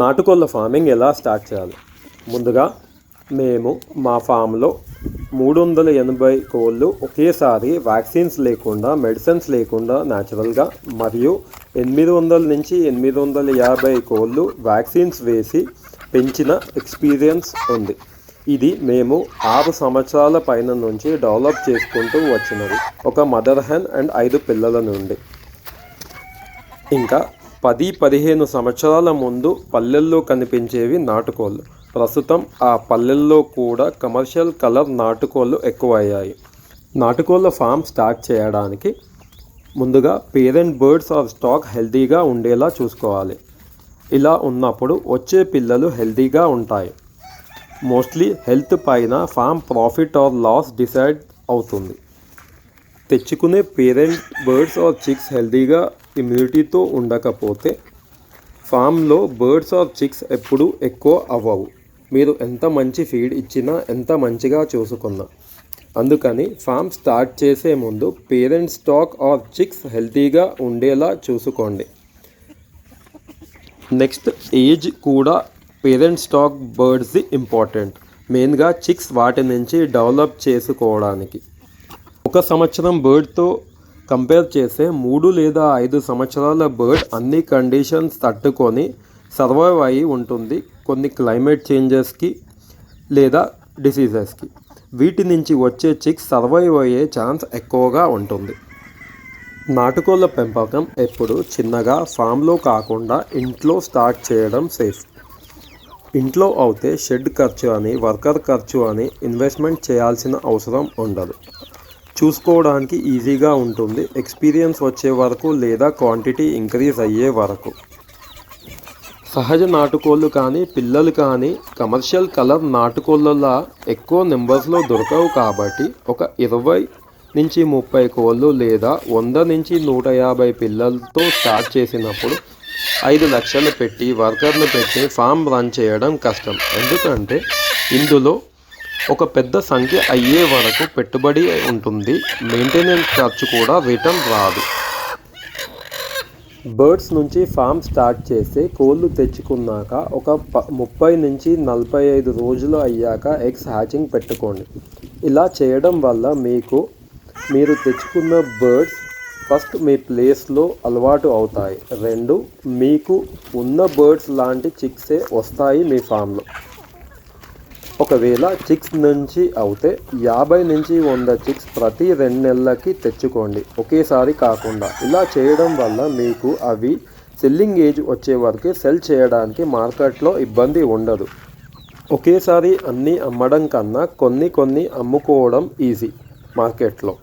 నాటుకోళ్ళ farming ఎలా start చేయాలి? ముందుగా మేము మా ఫామ్లో మూడు వందల ఎనభై కోళ్ళు ఒకేసారి వ్యాక్సిన్స్ లేకుండా మెడిసిన్స్ లేకుండా న్యాచురల్గా మరియు ఎనిమిది వందల నుంచి ఎనిమిది వందల యాభై కోళ్ళు వ్యాక్సిన్స్ వేసి పెంచిన ఎక్స్పీరియన్స్ ఉంది. ఇది మేము ఆరు సంవత్సరాల పైన నుంచి డెవలప్ చేసుకుంటూ వచ్చినది. ఒక మదర్ హెన్ అండ్ ఐదు పిల్లల నుండి. ఇంకా పది పదిహేను సంవత్సరాల ముందు పల్లెల్లో కనిపించేవి నాటుకోళ్ళు. ప్రస్తుతం ఆ పల్లెల్లో కూడా కమర్షియల్ కలర్ నాటుకోళ్ళు ఎక్కువయ్యాయి. నాటుకోళ్ళ ఫామ్ స్టార్ట్ చేయడానికి ముందుగా పేరెంట్ బర్డ్స్ ఆర్ స్టాక్ హెల్తీగా ఉండేలా చూసుకోవాలి. ఇలా ఉన్నప్పుడు వచ్చే పిల్లలు హెల్తీగా ఉంటాయి. మోస్ట్లీ హెల్త్ పైన farm profit or loss decide అవుతుంది. తెచ్చుకునే పేరెంట్ బర్డ్స్ ఆర్ చిక్స్ హెల్తీగా ఇమ్యూనిటీతో ఉండకపోతే ఫామ్లో బర్డ్స్ ఆర్ చిక్స్ ఎప్పుడు ఎక్కువ అవ్వవు. మీరు ఎంత మంచి ఫీడ్ ఇచ్చినా ఎంత మంచిగా చూసుకున్నా. అందుకని ఫామ్ స్టార్ట్ చేసే ముందు పేరెంట్ స్టాక్ ఆర్ చిక్స్ హెల్తీగా ఉండేలా చూసుకోండి. నెక్స్ట్ ఏజ్ కూడా పేరెంట్ స్టాక్ బర్డ్స్ది ఇంపార్టెంట్ మెయిన్గా చిక్స్ వాటి నుంచి డెవలప్ చేసుకోవడానికి. ఒక సంవత్సరం బర్డ్తో కంపేర్ చేస్తే మూడు లేదా ఐదు సంవత్సరాల బర్డ్ అన్ని కండిషన్స్ తట్టుకొని సర్వైవ్ అయి ఉంటుంది కొన్ని క్లైమేట్ చేంజెస్కి లేదా డిసీజెస్కి వీటి నుంచి వచ్చే చిక్స్ సర్వైవ్ అయ్యే ఛాన్స్ ఎక్కువగా ఉంటుంది. నాటుకోళ్ళ పెంపకం ఎప్పుడు చిన్నగా ఫామ్లో కాకుండా ఇంట్లో స్టార్ట్ చేయడం సేఫ్ ఇంట్లో అయితే షెడ్ ఖర్చు అని వర్కర్ ఖర్చు అని ఇన్వెస్ట్మెంట్ చేయాల్సిన అవసరం ఉండదు. చూసుకోవడానికి ఈజీగా ఉంటుంది. ఎక్స్పీరియన్స్ వచ్చే వరకు లేదా క్వాంటిటీ ఇంక్రీజ్ అయ్యే వరకు. సహజ నాటుకోళ్ళు కానీ పిల్లలు కానీ కమర్షియల్ కలర్ నాటుకోళ్ళలా ఎక్కువ నెంబర్స్లో దొరకవు కాబట్టి ఒక ఇరవై నుంచి ముప్పై కోళ్ళు లేదా వంద నుంచి నూట యాభై పిల్లలతో స్టార్ట్ చేసినప్పుడు ఐదు లక్షలు పెట్టి వర్కర్లు పెట్టి ఫామ్ రన్ చేయడం కష్టం. ఎందుకంటే ఇందులో ఒక పెద్ద సంఖ్య అయ్యే వరకు పెట్టుబడి ఉంటుంది. మెయింటెనెన్స్ ఖర్చు కూడా రిటర్న్ రాదు. బర్డ్స్ నుంచి ఫామ్ స్టార్ట్ చేస్తే కోళ్ళు తెచ్చుకున్నాక ఒక ప ముప్పై నుంచి నలభై ఐదు రోజులు అయ్యాక ఎగ్స్ హ్యాచింగ్ పెట్టుకోండి. ఇలా చేయడం వల్ల మీకు మీరు తెచ్చుకున్న బర్డ్స్ ఫస్ట్ మీ ప్లేస్లో అలవాటు అవుతాయి. రెండు మీకు ఉన్న బర్డ్స్ లాంటి చిక్సే వస్తాయి మీ ఫామ్లో. ఒకవేళ చిక్స్ నుంచి అవుతే యాభై నుంచి వంద చిక్స్ ప్రతి రెండు నెలలకి తెచ్చుకోండి. ఒకేసారి కాకుండా ఇలా చేయడం వల్ల మీకు అవి సెల్లింగ్ ఏజ్ వచ్చే వరకు సెల్ చేయడానికి మార్కెట్లో ఇబ్బంది ఉండదు. ఒకేసారి అన్నీ అమ్మడం కన్నా కొన్ని కొన్ని అమ్ముకోవడం ఈజీ మార్కెట్లో.